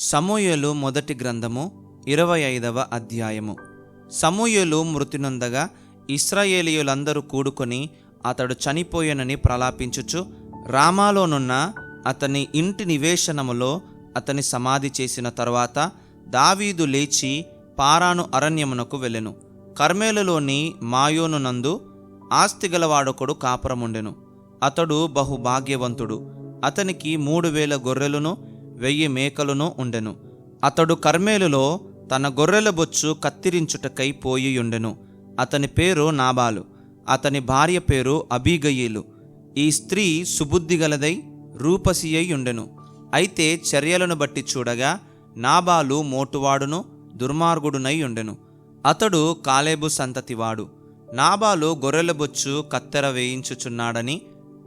సమూయలు మొదటి గ్రంథము ఇరవై ఐదవ అధ్యాయము. సమూయలు మృతి నొందగా ఇస్రాయేలీయులందరూ కూడుకొని అతడు చనిపోయానని ప్రలాపించుచు రామాలోనున్న అతని ఇంటి నివేశనములో అతని సమాధి చేసిన తరువాత దావీదు లేచి పారాను అరణ్యమునకు వెళ్ళెను. కర్మేలులోని మాయోను నందు ఆస్తిగలవాడొకడు కాపురముండెను. అతడు బహు భాగ్యవంతుడు అతనికి మూడు వేల గొర్రెలను వెయ్యి మేకలను ఉండెను. అతడు కర్మేలులో తన గొర్రెల బొచ్చు కత్తిరించుటకై పోయి ఉండెను. అతని పేరు నాబాలు. అతని భార్య పేరు అబీగయీలు. ఈ స్త్రీ సుబుద్ధిగలదై రూపసి ఉండెను. అయితే చర్యలను బట్టి చూడగా నాబాలు మోటువాడును దుర్మార్గుడునై ఉండెను. అతడు కాలేబు సంతతివాడు. నాబాలు గొర్రెల బొచ్చు కత్తెర వేయించుచున్నాడని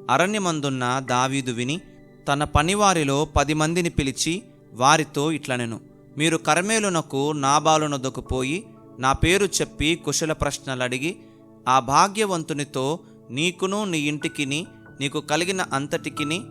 అరణ్యమందున్న దావీదు విని తన పనివారిలో పది మందిని పిలిచి వారితో ఇట్లనెను మీరు కర్మేలునకు నాబాలునొద్దకు పోయి నా పేరు చెప్పి కుశల ప్రశ్నలు అడిగి ఆ భాగ్యవంతునితో నీకును నీ ఇంటికిని నీకు కలిగిన అంతటికిని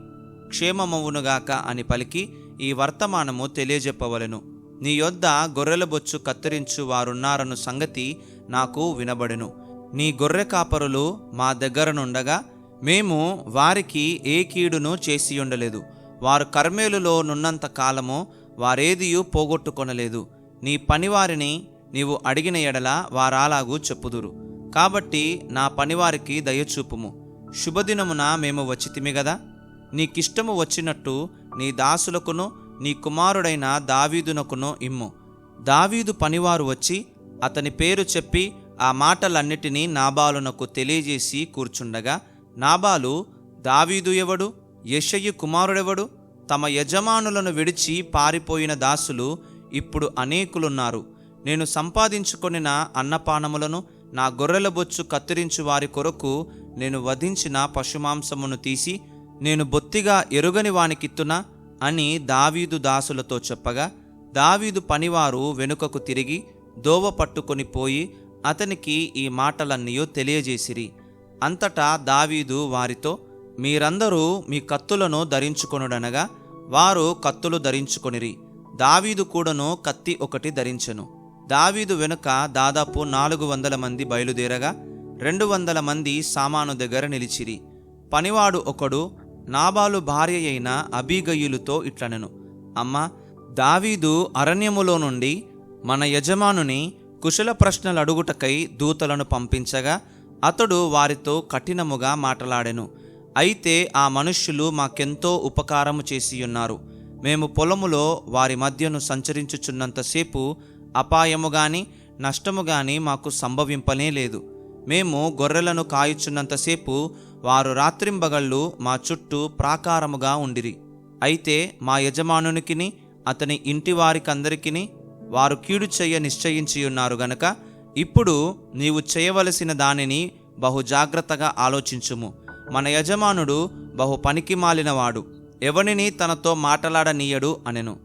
క్షేమమవునుగాక అని పలికి ఈ వర్తమానము తెలియజెప్పవలెను. నీ యొద్ద గొర్రెల బొచ్చు కత్తిరించు వారున్నారను సంగతి నాకు వినబడెను. నీ గొర్రె కాపరులు మా దగ్గరనుండగా మేము వారికి ఏ కీడును చేసి ఉండలేదు. వారు కర్మేలులో నున్నంత కాలము వారేదియు పోగొట్టుకొనలేదు. నీ పనివారిని నీవు అడిగిన ఎడల వారాలాగూ చెప్పుదురు. కాబట్టి నా పనివారికి దయచూపుము. శుభదినమున మేము వచ్చితిమి గదా? నీకిష్టము వచ్చినట్టు నీ దాసులకును నీ కుమారుడైన దావీదునకును ఇమ్ము. దావీదు పనివారు వచ్చి అతని పేరు చెప్పి ఆ మాటలన్నిటినీ నాబాలునకు తెలియజేసి కూర్చుండగా నాబాలు దావీదు ఎవడు యెషయి కుమారుడెవడు తమ యజమానులను విడిచి పారిపోయిన దాసులు ఇప్పుడు అనేకులున్నారు. నేను సంపాదించుకొనిన అన్నపానములను నా గొర్రెల బొచ్చు కత్తిరించు వారి కొరకు నేను వధించిన పశుమాంసమును తీసి నేను బొత్తిగా ఎరుగని వానికిత్తునా అని దావీదు దాసులతో చెప్పగా దావీదు పనివారు వెనుకకు తిరిగి దోవ పట్టుకొని పోయి అతనికి ఈ మాటలన్నయో తెలియజేసిరి. అంతటా దావీదు వారితో మీరందరూ మీ కత్తులను ధరించుకొనుడనగా వారు కత్తులు ధరించుకొనిరి. దావీదు కూడాను కత్తి ఒకటి ధరించెను. దావీదు వెనుక దాదాపు నాలుగు వందల మంది బయలుదేరగా రెండు వందల మంది సామాను దగ్గర నిలిచిరి. పనివాడు ఒకడు నాబాలు భార్య అయిన అబీగయులుతో ఇట్లనెను అమ్మా దావీదు అరణ్యములో నుండి మన యజమానుని కుశల ప్రశ్నలు అడుగుటకై దూతలను పంపించగా అతడు వారితో కఠినముగా మాట్లాడెను. అయితే ఆ మనుష్యులు మాకెంతో ఉపకారము చేసియున్నారు. మేము పొలములో వారి మధ్యను సంచరించుచున్నంతసేపు అపాయము గాని నష్టము గాని మాకు సంభవింపనే లేదు. మేము గొర్రెలను కాయుచున్నంతసేపు వారు రాత్రింబగళ్ళు మా చుట్టూ ప్రాకారముగా ఉండిరి. అయితే మా యజమానునికిని అతని ఇంటి వారికందరికిని వారు కీడు చెయ్య నిశ్చయించి ఉన్నారు గనక ఇప్పుడు నీవు చేయవలసిన దానిని బహు జాగ్రత్తగా ఆలోచించుము. మన యజమానుడు బహు పనికి మాలినవాడు ఎవనిని తనతో మాటలాడనీయడు అనెను.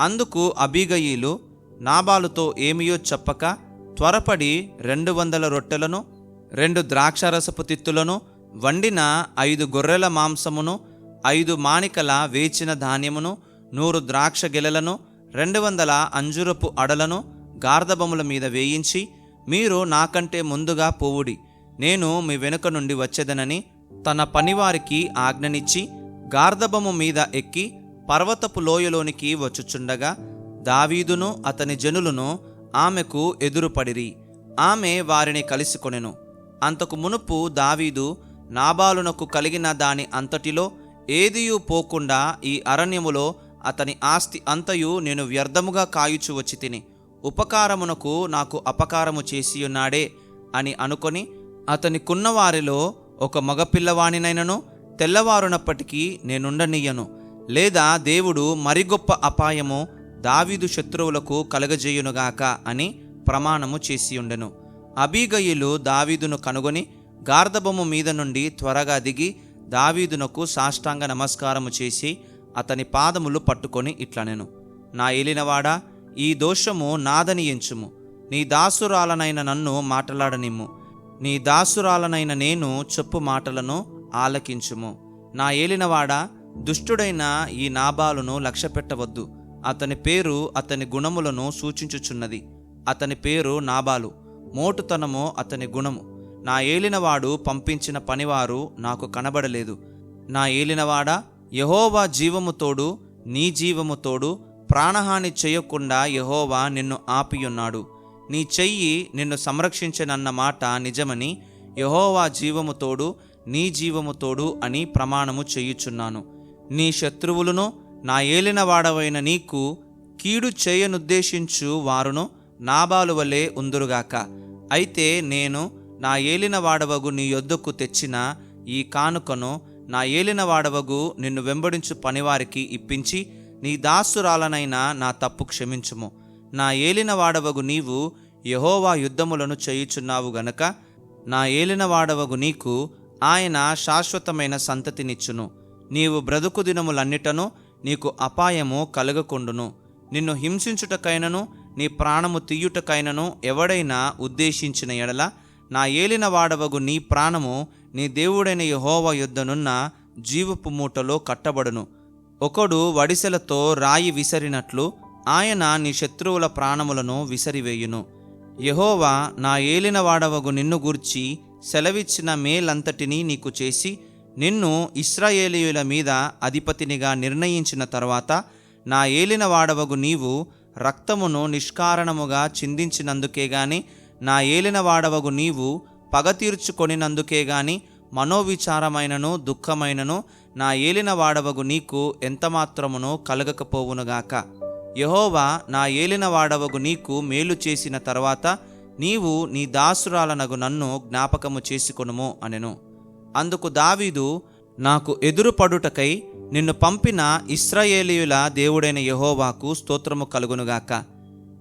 అందుకు అబీగయీలు నాబాలుతో ఏమియో చెప్పక త్వరపడి రెండు వందల రొట్టెలను రెండు ద్రాక్షరసపు తిత్తులను వండిన ఐదు గొర్రెల మాంసమును ఐదు మాణికల వేచిన ధాన్యమును నూరు ద్రాక్ష గెలలను రెండు వందల అంజురపు అడలను గార్ధబముల మీద వేయించి మీరు నాకంటే ముందుగా పోవుడి. నేను మీ వెనుక నుండి వచ్చేదనని తన పనివారికి ఆజ్ఞనిచ్చి గార్ధబము మీద ఎక్కి పర్వతపు లోయలోనికి వచ్చుచుండగా దావీదును అతని జనులను ఆమెకు ఎదురుపడిరి. ఆమె వారిని కలిసికొనెను. అంతకు మునుపు దావీదు నాబాలునకు కలిగిన దాని అంతటిలో ఏదియూ పోకుండా ఈ అరణ్యములో అతని ఆస్తి అంతయు నేను వ్యర్థముగా కాయుచు వచ్చి తిని ఉపకారమునకు నాకు అపకారము చేసియున్నాడే అని అనుకొని అతనికున్న వారిలో ఒక మగపిల్లవాణినైనను తెల్లవారునప్పటికీ నేనుండనీయను. లేదా దేవుడు మరి గొప్ప అపాయము దావీదు శత్రువులకు కలగజేయునుగాక అని ప్రమాణము చేసియుండెను. అబీగయులు దావీదును కనుగొని గార్ధబొమ్మ మీద నుండి త్వరగా దిగి దావీదునకు సాష్టాంగ నమస్కారము చేసి అతని పాదములు పట్టుకొని ఇట్లనెను. నా ఏలినవాడా ఈ దోషము నాదని ఎంచుము. నీ దాసురాలనైన నన్ను మాట్లాడనిమ్ము. నీ దాసురాలనైన నేను చెప్పు మాటలను ఆలకించుము. నా ఏలినవాడ దుష్టుడైన ఈ నాబాలును లక్ష్యపెట్టవద్దు. అతని పేరు అతని గుణములను సూచించుచున్నది. అతని పేరు నాబాలు. మోటుతనము అతని గుణము. నా ఏలినవాడు పంపించిన పనివారు నాకు కనబడలేదు. నా ఏలినవాడ యహోవా జీవము తోడు నీ జీవము తోడు ప్రాణహాని చేయకుండా యహోవా నిన్ను ఆపియున్నాడు. నీ చెయ్యి నిన్ను సంరక్షించనన్న మాట నిజమని యహోవా జీవము తోడు నీ జీవము తోడు అని ప్రమాణము చేయుచున్నాను. నీ శత్రువులను నా ఏలినవాడవైన నీకు కీడు చేయనుద్దేశించు వారును నాబాలు వలె ఉందురుగాక. అయితే నేను నా ఏలిన వాడవగు నీ యొద్దకు తెచ్చిన ఈ కానుకను నా ఏలిన వాడవగు నిన్ను వెంబడించు పనివారికి ఇప్పించి నీ దాసురాలనైనా నా తప్పు క్షమించుము. నా ఏలిన వాడవగు నీవు యహోవా యుద్ధములను చేయుచున్నావు గనక నా ఏలిన వాడవగు నీకు ఆయన శాశ్వతమైన సంతతినిచ్చును. నీవు బ్రతుకు దినములన్నిటను నీకు అపాయము కలగకుండును. నిన్ను హింసించుటకైనను నీ ప్రాణము తీయుటకైనను ఎవడైనా ఉద్దేశించిన ఎడల నా ఏలిన వాడవగు నీ ప్రాణము నీ దేవుడైన యహోవ యుద్ధనున్న జీవపు మూటలో కట్టబడును. ఒకడు వడిసెలతో రాయి విసరినట్లు ఆయన నీ శత్రువుల ప్రాణములను విసరివేయును. యహోవా నా ఏలినవాడవగు నిన్ను గూర్చి సెలవిచ్చిన మేలంతటినీ నీకు చేసి నిన్ను ఇస్రాయేలీయుల మీద అధిపతినిగా నిర్ణయించిన తర్వాత నా ఏలినవాడవగు నీవు రక్తమును నిష్కారణముగా చిందించినందుకే గాని నా ఏలినవాడవగు నీవు పగ తీర్చుకొనినందుకే గాని మనోవిచారమైనను దుఃఖమైనను నా ఏలిన వాడవగు నీకు ఎంతమాత్రమును కలగకపోవునుగాక. యహోవా నా ఏలిన వాడవగు నీకు మేలు చేసిన తర్వాత నీవు నీ దాసురాలనగు నన్ను జ్ఞాపకము చేసుకొనుము అనెను. అందుకు దావీదు నాకు ఎదురుపడుటకై నిన్ను పంపిన ఇస్రాయేలీయుల దేవుడైన యహోవాకు స్తోత్రము కలుగునుగాక.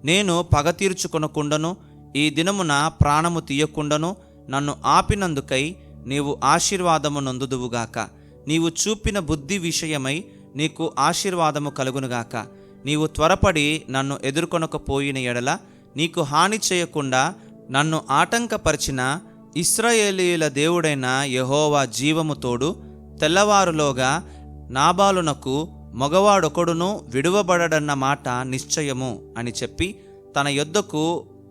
నేను పగ తీర్చుకొనకుండను ఈ దినమున ప్రాణము తీయకుండను నన్ను ఆపినందుకై నీవు ఆశీర్వాదము నందుదువుగాక. నీవు చూపిన బుద్ధి విషయమై నీకు ఆశీర్వాదము కలుగునుగాక. నీవు త్వరపడి నన్ను ఎదుర్కొనకపోయిన ఎడల నీకు హాని చేయకుండా నన్ను ఆటంకపరిచిన ఇస్రాయేలీయుల దేవుడైన యహోవా జీవము తోడు తెల్లవారులోగా నాబాలునకు మగవాడొకడును విడువబడడన్న మాట నిశ్చయము అని చెప్పి తన యొద్దకు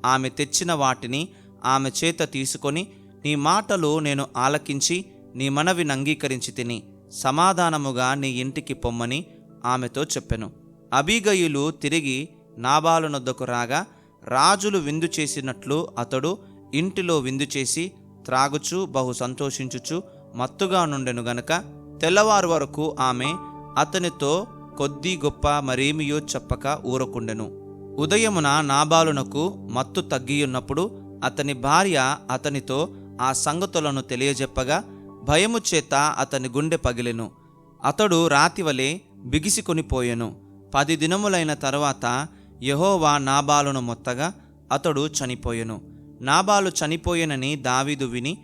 ఆమె తెచ్చిన వాటిని ఆమె చేత తీసుకొని నీ మాటలు నేను ఆలకించి నీ మనవిని అంగీకరించి తిని సమాధానముగా నీ ఇంటికి పొమ్మని ఆమెతో చెప్పెను. అబీగయులు తిరిగి నాబాలునొద్దకు రాగా రాజులు విందు చేసినట్లు అతడు ఇంటిలో విందు చేసి త్రాగుచు బహు సంతోషించుచు మత్తుగా నుండెను గనక తెల్లవారు వరకు ఆమె అతనితో కొద్ది గొప్ప మరేమియో చెప్పక ఊరకుండెను. ఉదయమున నాబాలునకు మత్తు తగ్గియున్నప్పుడు అతని భార్య అతనితో ఆ సంగతులను తెలియజెప్పగా భయము చేత అతని గుండె పగిలెను. అతడు రాతివలే బిగిసికొనిపోయెను పది దినములైన తరువాత యహోవా నాబాలును మొత్తగా అతడు చనిపోయెను. నాబాలు చనిపోయెనని దావీదు విని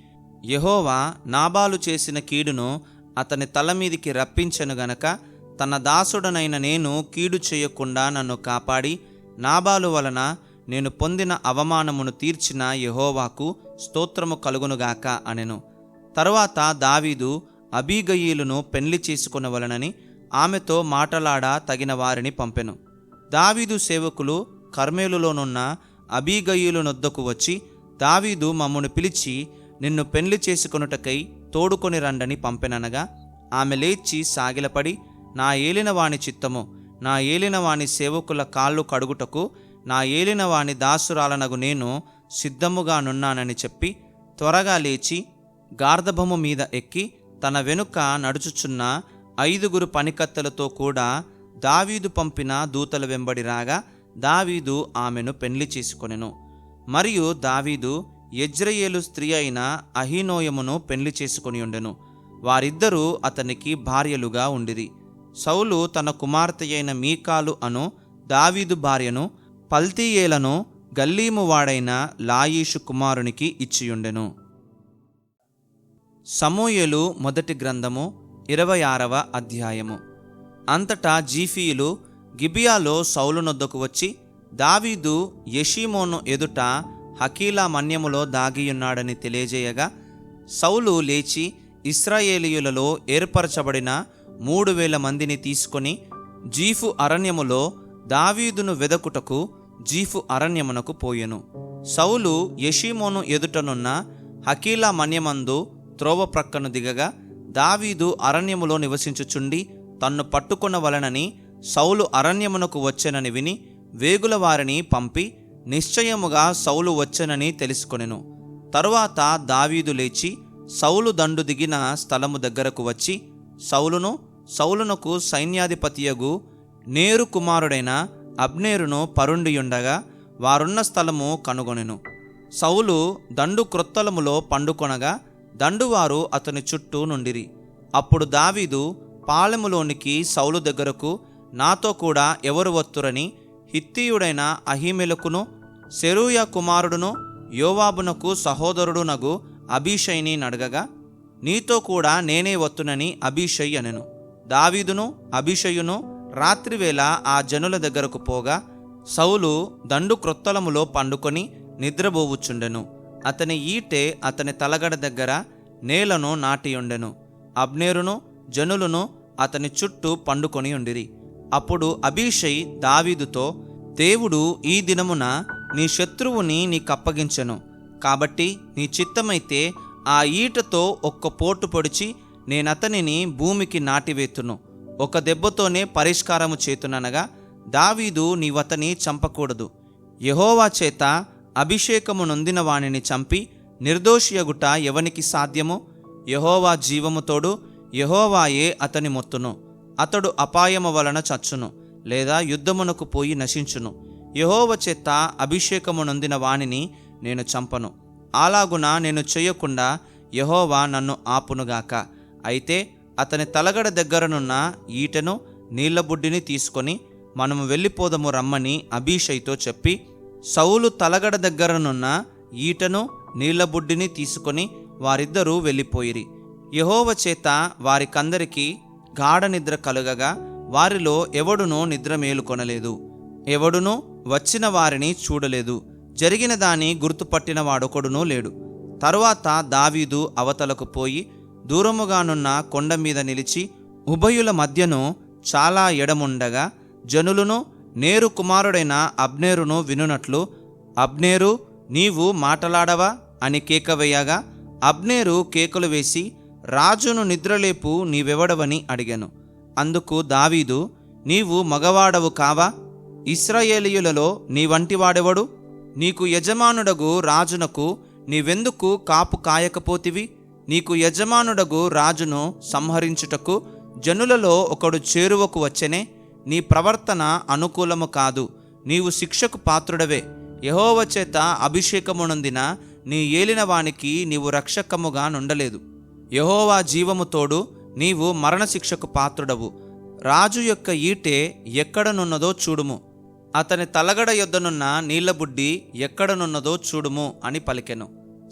యహోవా నాబాలు చేసిన కీడును అతని తల మీదికి రప్పించెను గనక తన దాసుడనైన నేను కీడు చేయకుండా నన్ను కాపాడి నాబాలు వలన నేను పొందిన అవమానమును తీర్చిన యహోవాకు స్తోత్రము కలుగునుగాక అనెను. తర్వాత దావీదు అబీగయీలును పెళ్ళి చేసుకునవలనని ఆమెతో మాటలాడ తగిన వారిని పంపెను. దావీదు సేవకులు కర్మేలులోనున్న అబీగయీలునొద్దకు వచ్చి దావీదు మమ్మను పిలిచి నిన్ను పెళ్ళి చేసుకొనుటకై తోడుకొని రండని పంపెననగా ఆమె లేచి సాగిలపడి నా ఏలినవాని చిత్తము నా ఏలినవాని సేవకుల కాళ్ళు కడుగుటకు నా ఏలినవాని దాసురాలనగు నేను సిద్ధముగానున్నానని చెప్పి త్వరగా లేచి గార్ధభము మీద ఎక్కి తన వెనుక నడుచుచున్న ఐదుగురు పనికత్తెలతో కూడా దావీదు పంపిన దూతల వెంబడి రాగా దావీదు ఆమెను పెళ్ళి చేసుకొనెను. మరియు దావీదు యజ్రయేలు స్త్రీ అయిన అహీనోయమును పెళ్ళి చేసుకుని ఉండెను. వారిద్దరూ అతనికి భార్యలుగా ఉండిరి. సౌలు తన కుమార్తె అయిన మీకాలు అను దావీదు భార్యను పల్తీయేలను గల్లీమువాడైన లాయీషు కుమారునికి ఇచ్చియుండెను. సమూయలు మొదటి గ్రంథము ఇరవై ఆరవ అధ్యాయము. అంతటా జీఫీయులు గిబియాలో సౌలునొద్దకు వచ్చి దావీదు యషీమోను ఎదుట హకీలా మన్యములో దాగియున్నాడని తెలియజేయగా సౌలు లేచి ఇస్రాయేలీయులలో ఏర్పరచబడిన మూడు వేల మందిని తీసుకొని జీఫు అరణ్యములో దావీదును వెదకుటకు జీఫు అరణ్యమునకు పోయెను. సౌలు యషీమోను ఎదుటనున్న హకీలా మన్యమందు త్రోవ ప్రక్కను దిగగా దావీదు అరణ్యములో నివసించుచుండి తన్ను పట్టుకొనవలనని సౌలు అరణ్యమునకు వచ్చెనని విని వేగుల వారిని పంపి నిశ్చయముగా సౌలు వచ్చెనని తెలుసుకొనెను. తరువాత దావీదు లేచి సౌలు దండు దిగిన స్థలము దగ్గరకు వచ్చి సౌలును సౌలునకు సైన్యాధిపతియగు నేరు కుమారుడైన అబ్నేరును పరుండియుండగా వారున్న స్థలము కనుగొనెను. సౌలు దండు క్రొత్తలములో పండుకొనగా దండువారు అతని చుట్టూ నుండిరి. అప్పుడు దావీదు పాలెములోనికి సౌలు దగ్గరకు నాతో కూడా ఎవరు వత్తురని? హిత్తీయుడైన అహిమెలకును సెరూయ కుమారుడును యోవాబునకు సహోదరుడునగు అభిషయ్ని నడగగా నీతో కూడా నేనే వత్తునని అభిషయ్ అనెను. దావీదును అభిషయును రాత్రివేళ ఆ జనుల దగ్గరకు పోగా సౌలు దండు క్రొత్తలములో పండుకొని నిద్రబోవుచుండెను అతని ఈటె అతని తలగడ దగ్గర నేలను నాటియుండెను. అబ్నేరును జనులను అతని చుట్టూ పండుకొని ఉండిరి. అప్పుడు అభిషై దావీదుతో దేవుడు ఈ దినమున నీ శత్రువుని నీకప్పగించెను. కాబట్టి నీ చిత్తమైతే ఆ ఈటతో ఒక్క పోటు పొడిచి నేనతనిని భూమికి నాటివేతును. ఒక దెబ్బతోనే పరిష్కారము చేతుననగా దావీదు నీవతని చంపకూడదు. యహోవా చేత అభిషేకము నొందిన వానిని చంపి నిర్దోషియగుట ఎవనికి సాధ్యమో? యహోవా జీవముతోడు యహోవాయే అతని మొత్తును. అతడు అపాయము వలన చచ్చును లేదా యుద్ధమునకు పోయి నశించును. యహోవ చేత అభిషేకము నొందిన వానిని నేను చంపను. అలాగున నేను చేయకుండా యహోవా నన్ను ఆపునుగాక. అయితే అతని తలగడ దగ్గరనున్న ఈటను నీళ్ళబుడ్డిని తీసుకొని మనము వెళ్ళిపోదము రమ్మని అభిషయ్తో చెప్పి సౌలు తలగడ దగ్గరనున్న ఈటను నీళ్ళబుడ్డిని తీసుకొని వారిద్దరూ వెళ్ళిపోయిరి. యహోవ చేత వారికందరికీ గాఢ నిద్ర కలుగగా వారిలో ఎవడునూ నిద్ర మేలుకొనలేదు. ఎవడునూ వచ్చిన వారిని చూడలేదు. జరిగిన దాని గుర్తుపట్టిన వాడొకడునూ లేడు. తరువాత దావీదు అవతలకు పోయి దూరముగానున్న కొండ మీద నిలిచి ఉభయుల మధ్యను చాలా ఎడముండగా జనులను నేరు కుమారుడైన అబ్నేరును వినునట్లు అబ్నేరు నీవు మాటలాడవా? అని కేక వేయగా అబ్నేరు కేకలు వేసి రాజును నిద్రలేపు నీవెవడవని అడిగాను. అందుకు దావీదు నీవు మగవాడవు కావా? ఇస్రాయేలీయులలో నీ వంటివాడెవడు నీకు యజమానుడగు రాజునకు నీవెందుకు కాపు కాయకపోతివి? నీకు యజమానుడగు రాజును సంహరించుటకు జనులలో ఒకడు చేరువకు వచ్చెనే? నీ ప్రవర్తన అనుకూలము కాదు. నీవు శిక్షకు పాత్రుడవే. యహోవ చేత అభిషేకమునొందిన నీ ఏలినవానికి నీవు రక్షకముగా నుండలేదు. యహోవా జీవము తోడు నీవు మరణశిక్షకు పాత్రుడవు. రాజు యొక్క ఈటె ఎక్కడనున్నదో చూడుము. అతని తలగడ యొద్దనున్న నీళ్ళబుడ్డి ఎక్కడనున్నదో చూడుము అని పలికెను.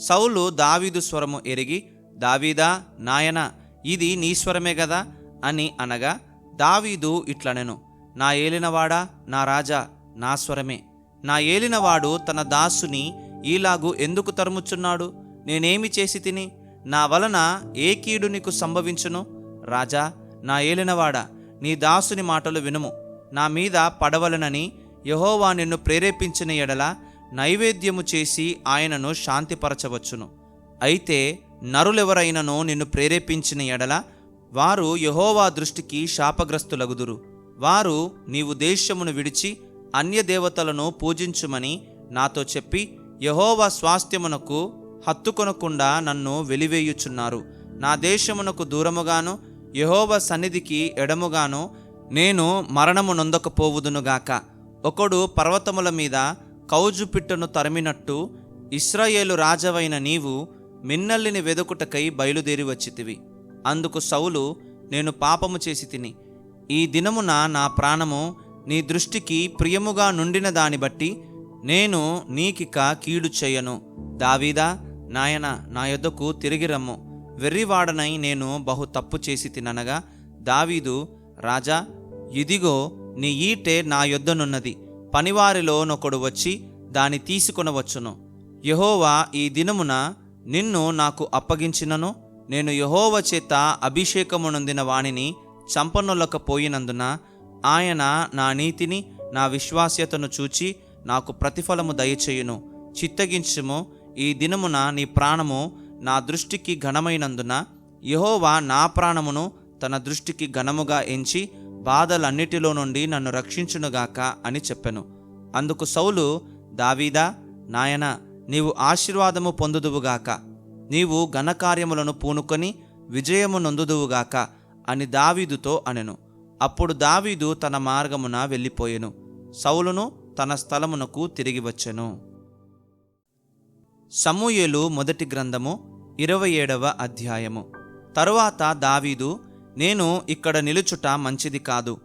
సౌలు దావీదు స్వరము ఎరిగి దావీదా నాయనా ఇది నీ స్వరమే గదా? అని అనగా దావీదు ఇట్లనెను. నా ఏలినవాడా నా రాజా నా స్వరమే. నా ఏలినవాడు తన దాసుని ఈలాగు ఎందుకు తరుముచున్నాడు? నేనేమి చేసి తిని? నా వలన ఏ కీడు నీకు సంభవించును? రాజా నా ఏలినవాడా నీ దాసుని మాటలు వినుము. నా మీద పడవలనని యహోవా నిన్ను ప్రేరేపించిన ఎడల నైవేద్యము చేసి ఆయనను శాంతిపరచవచ్చును. అయితే నరులెవరైనను నిన్ను ప్రేరేపించిన ఎడల వారు యహోవా దృష్టికి శాపగ్రస్తులగుదురు. వారు నీవు దేశమును విడిచి అన్య దేవతలను పూజించుమని నాతో చెప్పి యహోవా స్వాస్థ్యమునకు హత్తుకొనకుండా నన్ను వెలివేయుచున్నారు. నా దేశమునకు దూరముగాను యహోవ సన్నిధికి ఎడముగాను నేను మరణము నొందకపోవుదునుగాక ఒకడు పర్వతముల మీద కౌజు పిట్టను తరిమినట్టు ఇస్రాయేలు రాజవైన నీవు మిన్నల్లిని వెదుకుటకై బయలుదేరి వచ్చితివి. అందుకు సౌలు నేను పాపము చేసి తిని ఈ దినమున నా ప్రాణము నీ దృష్టికి ప్రియముగా నుండిన దాన్ని బట్టి నేను నీకిక కీడు చేయను. దావీదా నాయన నా యొద్దకు తిరిగి రమ్ము. వెర్రివాడనై నేను బహు తప్పు చేసి తిననగా దావీదు రాజా ఇదిగో నీ ఈటె నా యొద్దనున్నది. పనివారిలో నొకడు వచ్చి దాని తీసుకొనవచ్చును. యహోవా ఈ దినమున నిన్ను నాకు అప్పగించినను. నేను యహోవ చేత అభిషేకమునొందిన వానిని పోయినందున ఆయన నా నీతిని నా విశ్వాస్యతను చూచి నాకు ప్రతిఫలము దయచేయును. చిత్తగించుము. ఈ దినమున నీ ప్రాణము నా దృష్టికి ఘనమైనందున యహోవా నా ప్రాణమును తన దృష్టికి ఘనముగా ఎంచి బాధలన్నిటిలో నుండి నన్ను రక్షించునుగాక అని చెప్పెను. అందుకు సౌలు దావీదా నాయన నీవు ఆశీర్వాదము పొందుదువుగాక. నీవు ఘనకార్యములను పూనుకొని విజయము నొందుదువుగాక. అని దావీదుతో అనెను. అప్పుడు దావీదు తన మార్గమున వెళ్ళిపోయెను. సౌలును తన స్థలమునకు తిరిగి వచ్చెను. సమూయేలు మొదటి గ్రంథము ఇరవై ఏడవ అధ్యాయము. తరువాత దావీదు నేను ఇక్కడ నిలుచుట మంచిది కాదు.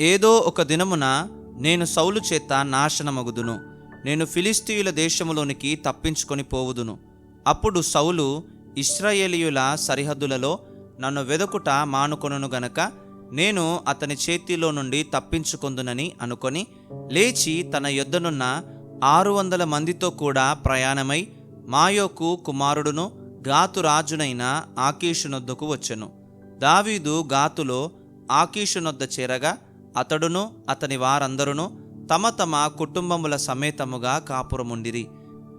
ఏదో ఒక దినమున నేను సౌలు చేత నాశనమగుదును. నేను ఫిలిస్తీయుల దేశములోనికి తప్పించుకొని పోవుదును. అప్పుడు సౌలు ఇస్రాయేలీయుల సరిహద్దులలో నన్ను వెదకుట మానుకొనును గనక నేను అతని చేతిలో నుండి తప్పించుకొందునని అనుకొని లేచి తన యొద్దనున్న ఆరు వందల మందితో కూడా ప్రయాణమై మాయోకు కుమారుడును గాతు రాజునైన ఆకీషునొద్దకు వచ్చెను. దావీదు గాతులో ఆకీషునొద్ద చేరగా అతడును అతని వారందరును తమ తమ కుటుంబముల సమేతముగా కాపురముండిరి.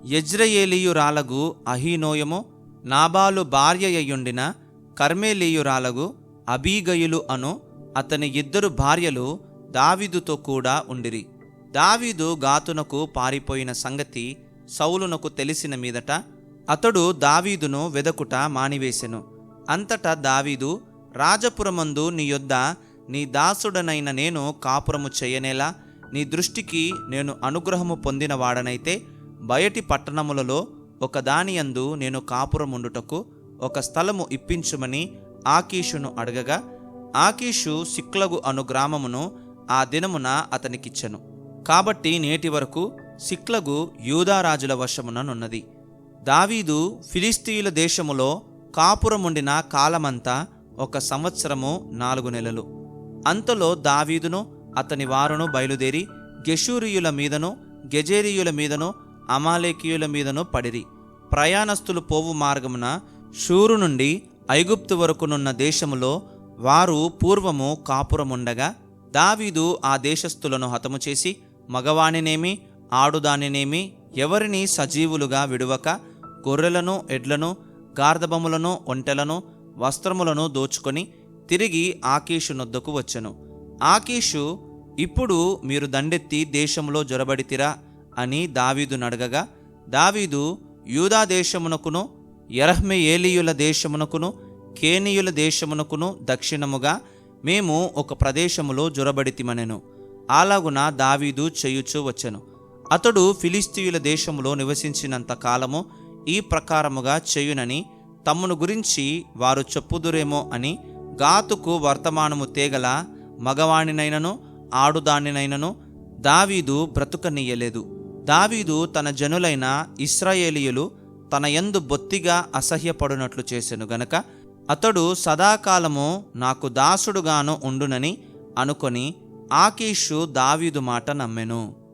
యజ్రయేలియురాలగు అహీనోయము నాబాలు భార్యయ్యుండిన కర్మేలీయురాలగు అబీగయులు అను అతని ఇద్దరు భార్యలు దావీదుతో కూడా ఉండిరి. దావీదు గాతునకు పారిపోయిన సంగతి సౌలునకు తెలిసిన మీదట అతడు దావీదును వెదకుట మానివేశెను అంతటా దావీదు రాజపురమందు నీ యొద్ద నీ దాసుడనైన నేను కాపురము చేయనేలా నీ దృష్టికి నేను అనుగ్రహము పొందినవాడనైతే బయటి పట్టణములలో ఒకదానియందు నేను కాపురముండుటకు ఒక స్థలము ఇప్పించుమని ఆకీషును అడగగా ఆకీషు సిక్లగు అను గ్రామమును ఆ దినమున అతనికిచ్చెను. కాబట్టి నేటి వరకు సిక్లగు యూదారాజుల వశముననున్నది దావీదు ఫిలిస్తీయుల దేశములో కాపురముండిన కాలమంతా ఒక సంవత్సరము నాలుగు నెలలు. అంతలో దావీదును అతని వారును బయలుదేరి గెషూరియుల మీదను గెజేరియుల మీదను అమాలేకీయుల మీదను పడిరి. ప్రయాణస్తులు పోవు మార్గమున షూరు నుండి ఐగుప్తు వరకునున్న దేశములో వారు పూర్వము కాపురముండగా దావీదు ఆ దేశస్థులను హతము చేసి మగవాణినేమి ఆడుదానినేమి ఎవరిని సజీవులుగా విడువక గొర్రెలను ఎడ్లను గార్ధబములను ఒంటెలను వస్త్రములను దోచుకొని తిరిగి ఆకీషు నొద్దకు వచ్చెను. ఆకీషు ఇప్పుడు మీరు దండెత్తి దేశంలో జొరబడితిరా అని దావీదు నడగగా దావీదు యూదా దేశమునకును ఎరహ్మె ఏలియుల దేశమునకును కేనీయుల దేశమునకును దక్షిణముగా మేము ఒక ప్రదేశములో జొరబడితిమనెను. అలాగున దావీదు చేయుచూ వచ్చెను. అతడు ఫిలిస్తీయుల దేశములో నివసించినంత కాలము ఈ ప్రకారముగా చేయునని తమ్మును గురించి వారు చెప్పుదురేమో అని గాతుకు వర్తమానము తేగల మగవాణినైనను ఆడుదానినైనను దావీదు బ్రతుకనీయలేదు. దావీదు తన జనులైన ఇస్రాయేలీయులు తన యందు బొత్తిగా అసహ్యపడునట్లు చేసెను గనక అతడు సదాకాలము నాకు దాసుడుగాను ఉండునని అనుకొని ఆకీషు దావీదు మాట నమ్మెను.